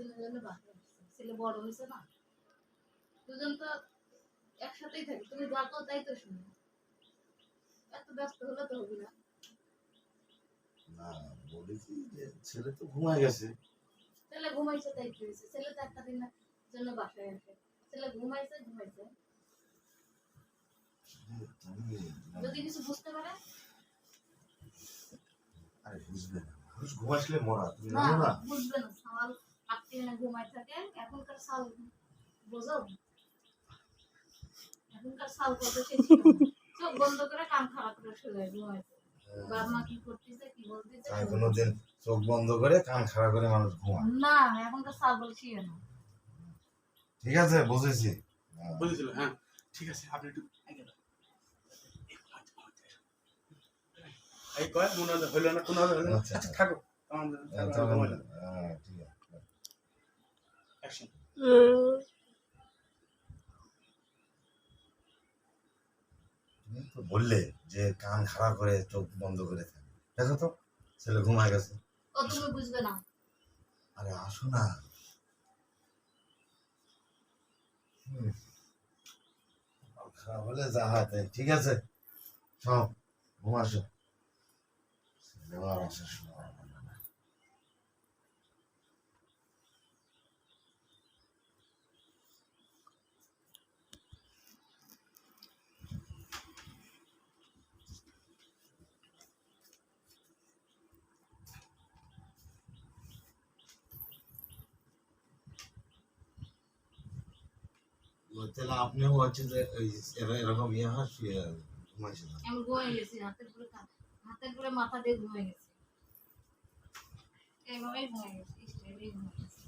দিনের জন্য বাসায় ছেলে বড় হয়েছে না। দুজন তো একসাথেই থাকি তুমি যা তাই তো শুনি এত ব্যস্ত হলে তো হবে না। না বলেছি যে ছেলে তো ঘুমায় গেছে। ছেলে ঘুমাইছে তাই কি হয়েছে? ছেলে তো একটা দিনের জন্য বাসায় আসে। ছেলে ঘুমাইছে ঘুমাইছে। যদি কিছু বুঝতে পারে? আরে বুঝবে না। ঘুমাইছিলে মরা। তুমি না বুঝবে না থাকে এখনকার সাল বোঝো? এখনকার সাল কত সে চোখ বন্ধ করে কান খারাপ করে শুয়ে ঘুমাইছে বাবা মা কি করতেছে কি বলতেছে? কোনোদিন চোখ বন্ধ করে কান খাড়া করে মানুষ ঘুমায়। না এখনকার সাল বলছি না। ঠিক আছে বুঝেছি। হ্যাঁ। বুঝেছিল হ্যাঁ। ঠিক আছে আপনি একটু এই কয় মনে হলো না কোনো হলো না। আচ্ছা, আচ্ছা থাকো। আমাদের হ্যাঁ, থাকো, চলো। ঘুমাইলাম। হ্যাঁ, ঠিক তো বললে যে কান খাড়া করে চোখ বন্ধ করে থাকে। দেখো তো ছেলে ঘুমায় গেছে। ও তুমি বুঝবে না। আরে আসো না। খারাপ হলে যা হয় ঠিক আছে? সব ঘুমাসো ছেলেও আর আসার সময় তাহলে আপনিও হচ্ছে যে ওই এরা- এরকম ইয়ে হয় শুয়ে ঘুমাইছিলাম আমি ঘুমিয়ে গেছি হাতের পুরো হাতের পুরো মাথা দিয়ে ঘুমিয়ে গেছি এইভাবেই ঘুমিয়ে গেছি স্টাইলেই ঘুমিয়ে গেছি